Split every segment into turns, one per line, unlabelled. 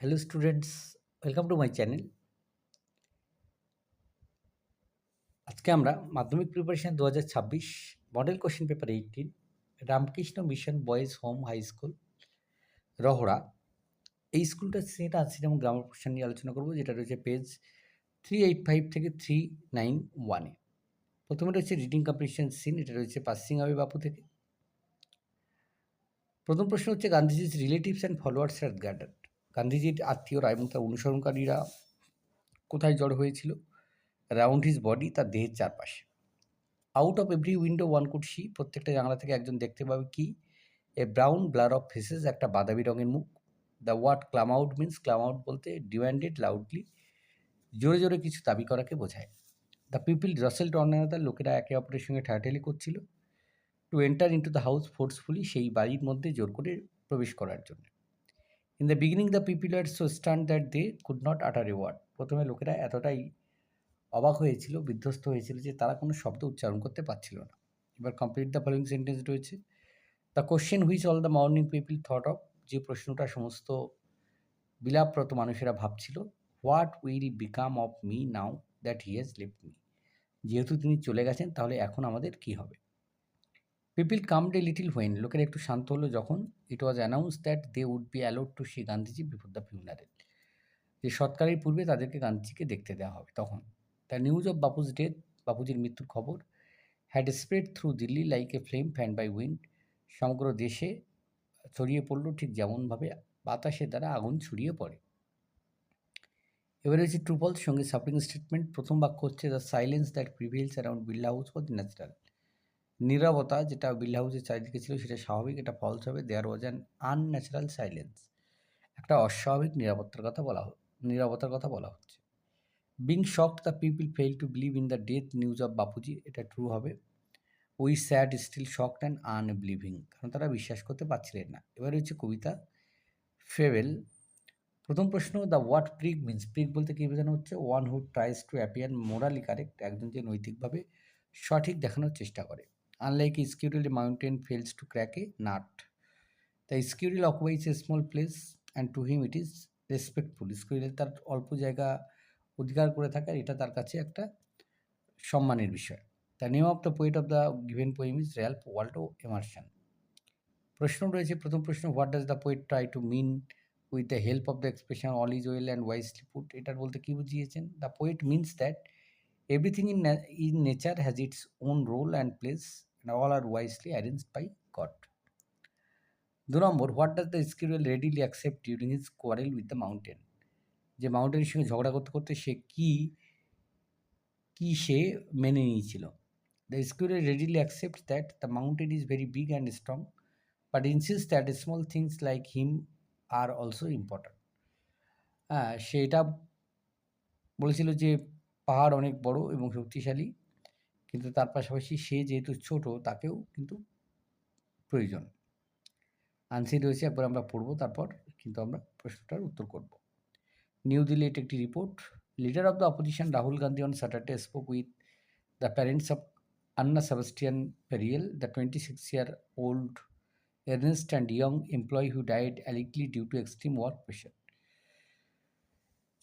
Hello students welcome to my channel আজকে আমরা Madhyamik preparation দু হাজার ছাব্বিশ model question paper eighteen Ramakrishna Mission boys home high school Rahara. এই স্কুলটার শ্রেণীটা আছে যেমন গ্রামার নিয়ে আলোচনা করব, যেটা রয়েছে পেজ থ্রি এইট ফাইভ থেকে থ্রি নাইন ওয়ানে প্রথমে রয়েছে রিডিং কম্পিটিশন সিন এটা রয়েছে পাসিং আবে বাপু থেকে। প্রথম প্রশ্ন হচ্ছে গান্ধীজির relatives and followers at gather গান্ধীজির আত্মীয়রা এবং তার অনুসরণকারীরা কোথায় জড়ো হয়েছিল? রাউন্ড হিজ বডি তার দেহের চারপাশে। Out of every window one could see প্রত্যেকটা জানলা থেকে একজন দেখতে পাবে কি? A brown blur of faces একটা বাদামি রঙের মুখ। The word clamour out means clamour out বলতে ডিমান্ডেড লাউডলি জোরে জোরে কিছু দাবি করাকে বোঝায়। দ্য পিপিল রসেল টর্নাদার লোকেরা একে অপরের সঙ্গে ঠাটালি করছিল। To enter into the house forcefully সেই বাড়ির মধ্যে জোর করে প্রবেশ করার জন্য। In the beginning the people are so stunned that they could not utter a word প্রথমে লোকেরা এতটাই অবাক হয়েছিল, বিধ্বস্ত হয়েছিল যে তারা কোনো শব্দ উচ্চারণ করতে পারছিল না। এবার কমপ্লিট দ্য ফলোয়িং সেন্টেন্স রয়েছে। The question which all the mourning people thought of যে প্রশ্নটা সমস্ত বিলাপরত মানুষেরা ভাবছিল what will become of me now that he has leave me যেহেতু তিনি চলে গেছেন, তাহলে এখন আমাদের কি হবে? People calmed a little when লোকেরা একটু শান্ত হলো যখন it was announce that they would be allowed to see Gandhiji before the funeral যে সৎকারের পূর্বে তাদেরকে গান্ধীজিকে দেখতে দেওয়া হবে তখন। The news of Bapu's death বাপুজির মৃত্যুর খবর had spread through Delhi like a flame fanned by wind সমগ্র দেশে ছড়িয়ে পড়ল ঠিক যেমনভাবে বাতাসের দ্বারা আগুন ছড়িয়ে পড়ে। এবারে হচ্ছে ট্রুপলস সঙ্গে সাপোর্টিং স্টেটমেন্ট প্রথম বাক্য হচ্ছে the silence that prevails around Birla house was natural নীরবতা যেটা বিল্লা হাউসের চারিদিকে ছিল সেটা স্বাভাবিক, এটা ফলস হবে। There was an unnatural silence একটা অস্বাভাবিক নিরাপত্তার কথা বলা নিরাপত্তার কথা বলা হচ্ছে। Being shocked the people fail to believe in the death news of Bapuji এটা ট্রু হবে। We sad still shocked and unbelieving কারণ তারা বিশ্বাস করতে পারছিলেন না। এবার হচ্ছে কবিতা ফেভেল প্রথম প্রশ্ন the what prig means prig বলতে কী বোঝানো হচ্ছে? One who tries to appear morally correct একজন যে নৈতিকভাবে সঠিক দেখানোর চেষ্টা করে। Unlike squirrel mountain fails to crack a nut the squirrel occupies a small place and to him it is respectful squirrel তার অল্প জায়গা অধিকার করে থাকে আর এটা তার কাছে একটা সম্মানের বিষয়। The name of the poet of the given poem is Ralph Waldo Emerson প্রশ্ন রয়েছে, প্রথম প্রশ্ন what does the poet try to mean with the help of the expression all is well and wisely put এটার বলতে কী বুঝিয়েছেন? The poet means that everything in in nature has its own role and place and all are wisely arranged by God দু number what does the squirrel readily accept during his quarrel with the mountain যে মাউন্টেনের সঙ্গে ঝগড়া করতে করতে সে কী কী সে মেনে নিয়েছিল? The squirrel readily accept that the mountain is very big and strong but insist that small things like him are also important হ্যাঁ সে এটা বলেছিল যে পাহাড় অনেক বড় এবং শক্তিশালী, কিন্তু তার পাশাপাশি সে যেহেতু ছোট, তাকেও কিন্তু প্রয়োজন আনসার রয়েছে, একবার আমরা পড়ব, তারপর কিন্তু আমরা প্রশ্নটার উত্তর করব নিউ দিল্লি একটি report, leader of the opposition Rahul Gandhi on Saturday spoke with the parents of Anna Sebastian Perayil the twenty six year old earnest and young employee who died allegedly due to extreme work pressure.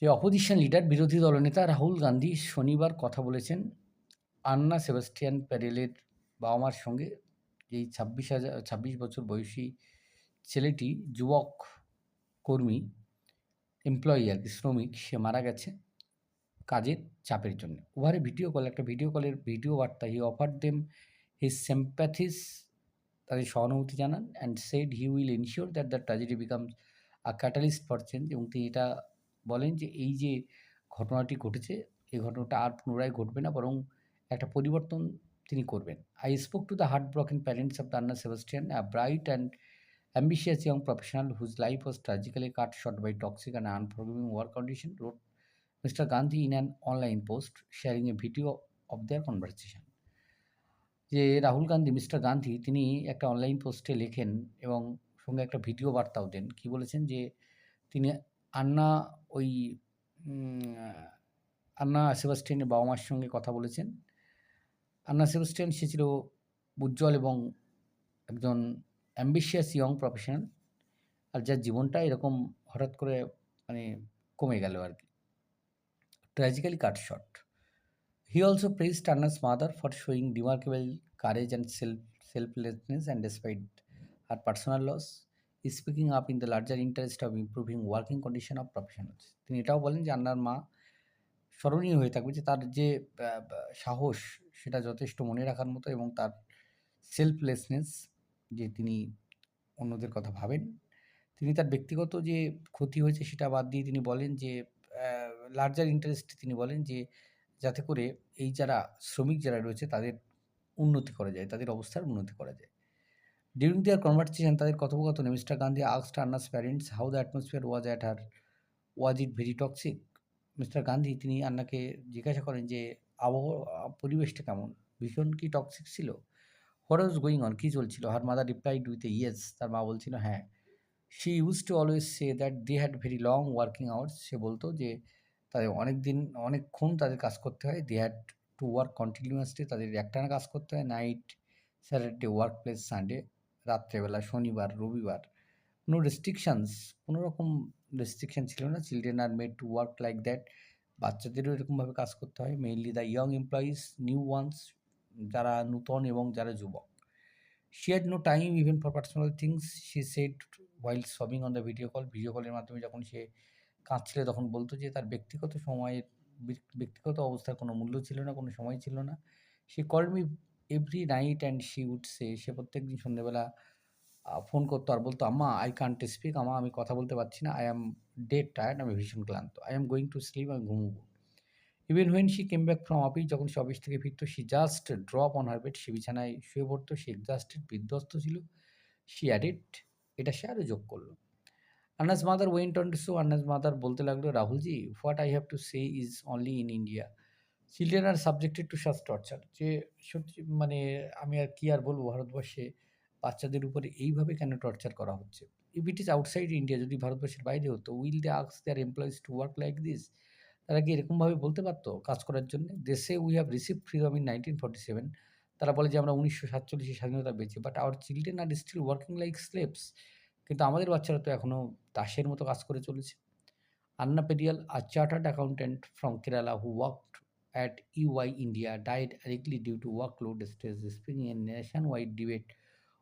যে opposition leader বিরোধী দলনেতা রাহুল গান্ধী শনিবার কথা বলেছেন, আন্না Sebastian প্যারেলের বাবা মার সঙ্গে যেই ছাব্বিশ হাজার ছাব্বিশ বছর বয়সী ছেলেটি যুবক কর্মী এমপ্লয়ি আর কি, শ্রমিক, সে মারা গেছে কাজের চাপের জন্য। ওভারে ভিডিও কল একটা ভিডিও কলের ভিডিও বার্তা he offer them his sympathies তাদের সহানুভূতি জানান and said he will ensure that the tragedy becomes a catalyst for change এবং তিনি এটা বলেন যে, এই যে ঘটনাটি ঘটেছে, এই ঘটনাটা আর পুনরায় ঘটবে না, বরং একটা পরিবর্তন তিনি করবেন। I spoke to the heart in parents of Anna Sebastian a bright and ambitious young professional whose life was tragically cut short by toxic and unforgiving work condition wrote mister Gandhi in an online post sharing a video of their conversation যে Rahul Gandhi mister Gandhi তিনি একটা online পোস্টে লেখেন এবং সঙ্গে একটা video বার্তাও দেন। কি বলেছেন যে, তিনি আন্না ওই আন্না সেবাস্টিয়ানের বাবা মার সঙ্গে কথা বলেছেন। আন্না সেবাস্টিয়ান, সে ছিল উজ্জ্বল এবং একজন অ্যাম্বিশিয়াস ইয়ং প্রফেশনাল আর যার জীবনটা এরকম হঠাৎ করে মানে কমে গেল আর কি। Tragically cut short he also praise Turner's mother for showing remarkable courage and self selflessness and despite her personal loss speaking up in the larger interest of improving working condition of professionals তিনি এটাও বলেন যে আন্নার মা স্মরণীয় হয়ে থাকবে যে তার যে সাহস সেটা যথেষ্ট মনে রাখার মতো এবং তার সেলফলেসনেস যে তিনি অন্যদের কথা ভাবেন, তিনি তার ব্যক্তিগত যে ক্ষতি হয়েছে সেটা বাদ দিয়ে তিনি বলেন যে লার্জার ইন্টারেস্ট তিনি বলেন যে, যাতে করে এই যারা শ্রমিক যারা রয়েছে তাদের উন্নতি করা যায়, তাদের অবস্থার উন্নতি করা যায়। ডিউরিং দেয়ার কনভারসেশন তাদের কথোপকথনে mister Gandhi আক্সড Anna's parents, how the atmosphere was at her, was it very toxic? Mister Gandhi, তিনি আন্নাকে জিজ্ঞাসা করেন যে আবহাওয়া পরিবেশটা কেমন? ভীষণ কি টক্সিক ছিল? What was going on? কী চলছিল? Her mother replied with a yes. তার মা বলছিল হ্যাঁ। She use to always say that they had very long working hours. সে বলতো যে, তাদের অনেক দিন অনেকক্ষণ তাদের কাজ করতে হয়। They had to work continuously. তাদের একটানা কাজ করতে হয়। Night, Saturday work place Sunday. রাত্রেবেলা, শনিবার, রবিবার, কোনো রেস্ট্রিকশানস কোনো রকম রেস্ট্রিকশান ছিল না। Children are made to work like that বাচ্চাদেরও এরকমভাবে কাজ করতে হয়। Mainly the young employees new ones যারা নূতন এবং যারা যুবক। She had no time even for personal things she said while sobbing on the video call video কলের মাধ্যমে যখন সে কাঁদছিল, তখন বলতো যে তার ব্যক্তিগত সময়ের, ব্যক্তিগত অবস্থার কোনো মূল্য ছিল না, কোনো সময় ছিল না। সে call me every night and she would say say প্রত্যেক দিন সন্ধ্যেবেলা ফোন করতো আর বলতো, আম্মা আই কান্ট স্পিক আমা আমি কথা বলতে পারছি না আই অ্যাম ডেড টায়ার্ড আমি ভীষণ ক্লান্ত I am going to sleep আমি ঘুমবো। Even when she came back from office যখন সে অফিস থেকে ফিরতো she just drop on her bed সে বিছানায় শুয়ে পড়তো, সে এক্সাস্টেড বিধ্বস্ত ছিল সি অ্যাডিড এটা সে আরও যোগ করল। Anna's mother went on to show Anna's mother বলতে লাগল, Rahulji what I have to say is only in India children are subjected to such torture যে সত্যি মানে আমি আর কি আর বলব, ভারতবর্ষে বাচ্চাদের উপরে এইভাবে কেন টর্চার করা হচ্ছে? If it is outside India যদি ভারতবর্ষের বাইরে হতো will they আক্স their employees to work like this তারা কি এরকমভাবে বলতে পারতো কাজ করার জন্য? দেশে we have receive freedom in nineteen forty seven তারা বলে যে আমরা উনিশশো সাতচল্লিশে স্বাধীনতা পেয়েছি but our children are still working like slaves কিন্তু আমাদের বাচ্চারা তো এখনও দাসের মতো কাজ করে চলেছে। Anna Perayil a chartered accountant from Kerala who worked at EY India died early due to workload stress, springing a nationwide debate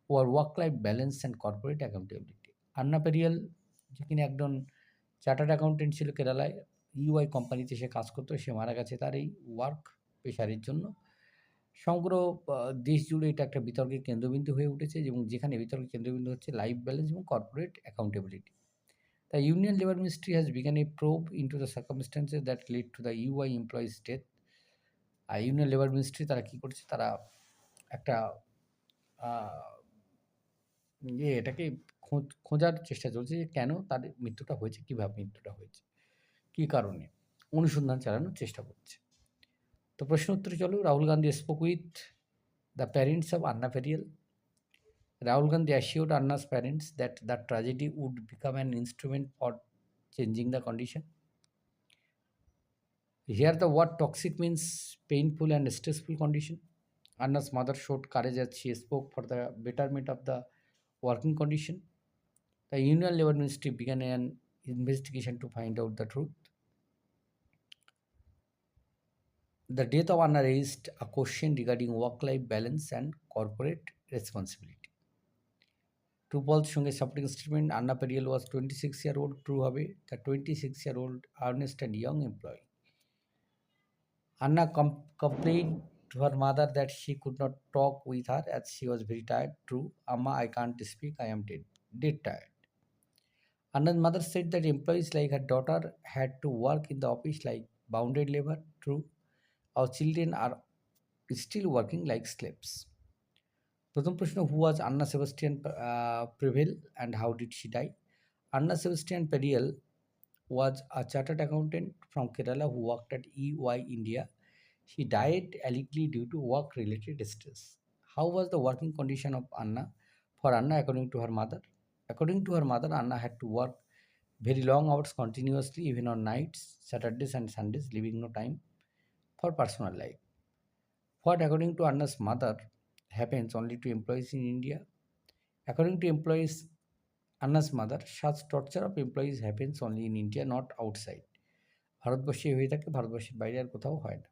over work-life balance and corporate accountability. আন্না পেরিয়াল যে একজন চার্টার্ড অ্যাকাউন্টেন্ট ছিল কেরালায় ইউআই কোম্পানিতে সে কাজ করতো সে মারা গেছে তার এই ওয়ার্ক প্রেশারের জন্য সমগ্র দেশ জুড়ে এটা একটা বিতর্কের কেন্দ্রবিন্দু হয়ে উঠেছে এবং যেখানে বিতর্কের কেন্দ্রবিন্দু হচ্ছে লাইফ ব্যালেন্স এবং corporate accountability the union labour ministry has begun a probe into the circumstances that lead to the EY employees death union labour ministry তারা কী করছে? তারা একটা ইয়ে এটাকে খোঁজার চেষ্টা চলছে যে কেন তার মৃত্যুটা হয়েছে, কীভাবে মৃত্যুটা হয়েছে, কী কারণে? অনুসন্ধান চালানোর চেষ্টা করছে। তো প্রশ্ন উত্তরে চলো, Rahul Gandhi spoke with the parents of Anna Perayil Rahul Gandhi assured Anna's parents that the tragedy would become an instrument for changing the condition Here the word toxic means painful and stressful condition. Anna's mother showed courage as she spoke for the betterment of the working condition. The Union Labour Ministry began an investigation to find out the truth. The death of Anna raised a question regarding work-life balance and corporate responsibility. ট্রুপলস সঙ্গে supporting statement Anna Perayil was twenty six year old true হবে the twenty six year old earnest and young employee Anna com- complained to her mother that she could not talk with her as she was very tired. True, Amma, I can't speak, I am dead, dead tired. Anna's mother said that employees like her daughter had to work in the office like bounded labor. True, our children are still working like slaves. প্রথম প্রশ্ন who was Anna Sebastian Perayil and how did she die Anna Sebastian Perayil was a chartered accountant from Kerala who worked at EY India. She died allegedly due to work related stress. How was the working condition of Anna? For Anna, according to her mother, according to her mother, Anna had to work very long hours continuously, even on nights, Saturdays, and Sundays, leaving no time for personal life. What, according to Anna's mother, happens only to employees in India? According to employees, Anna's mother says torture of employees happens only in India not outside ভারতবর্ষে হয়ে থাকে ভারতবর্ষের বাইরে আর কোথাও হয় না।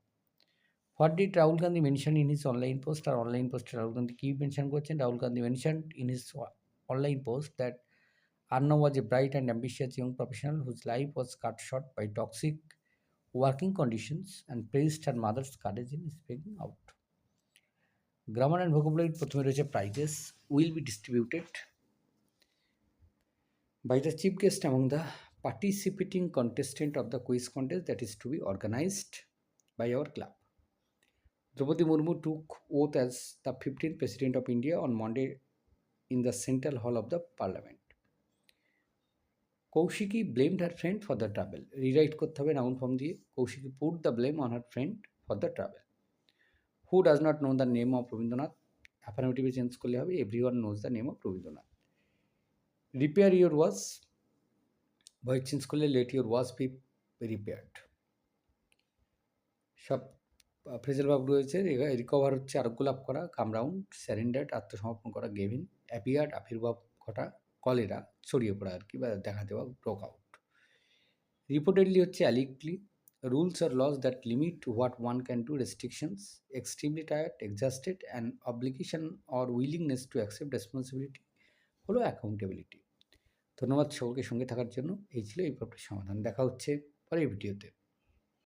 What did Rahul Gandhi mention in his online post are online পোস্টে রাহুল গান্ধী কী মেনশন করছেন? Rahul Gandhi mention in his online post that Anna was a bright and ambitious young professional whose life was cut short by toxic working conditions and pressed and mother's courage in speaking out grammar and vocabulary প্রথমে রয়েছে prizes will be distributed by the chief guest among the participating contestant of the quiz contest that is to be organized by our club. Draupadi Murmu took oath as the 15th President of India on Monday in the Central Hall of the Parliament. Kaushiki blamed her friend for the travel rewrite করতে হবে noun form দিয়ে Kaushiki put the blame on her friend for the travel who does not know the name of Rabindranath অ্যাফার্মেটিভে change করলে হবে everyone knows the name of repair your was voice change করলে let your was be repaired সব phrasal ভাব রয়েছে recover হচ্ছে আরোগ্য লাভ করা কামরাউন্ড স্যারেন্ডার্ড আত্মসমর্পণ করা গেভিন অ্যাপিয়ার্ড আবির্ভাব ঘটা কলেরা ছড়িয়ে পড়া আর কি, বা দেখা দেওয়া ব্রোক আউট রিপোর্টেডলি হচ্ছে অ্যালিকলি rules are laws that limit what one can do restrictions extremely tired exhausted and obligation or willingness to accept responsibility হলো অ্যাকাউন্টেবিলিটি ধন্যবাদ সকলকে সঙ্গে থাকার জন্য। এই ছিল এই প্রবলেমের সমাধান। দেখা হচ্ছে পরের ভিডিওতে।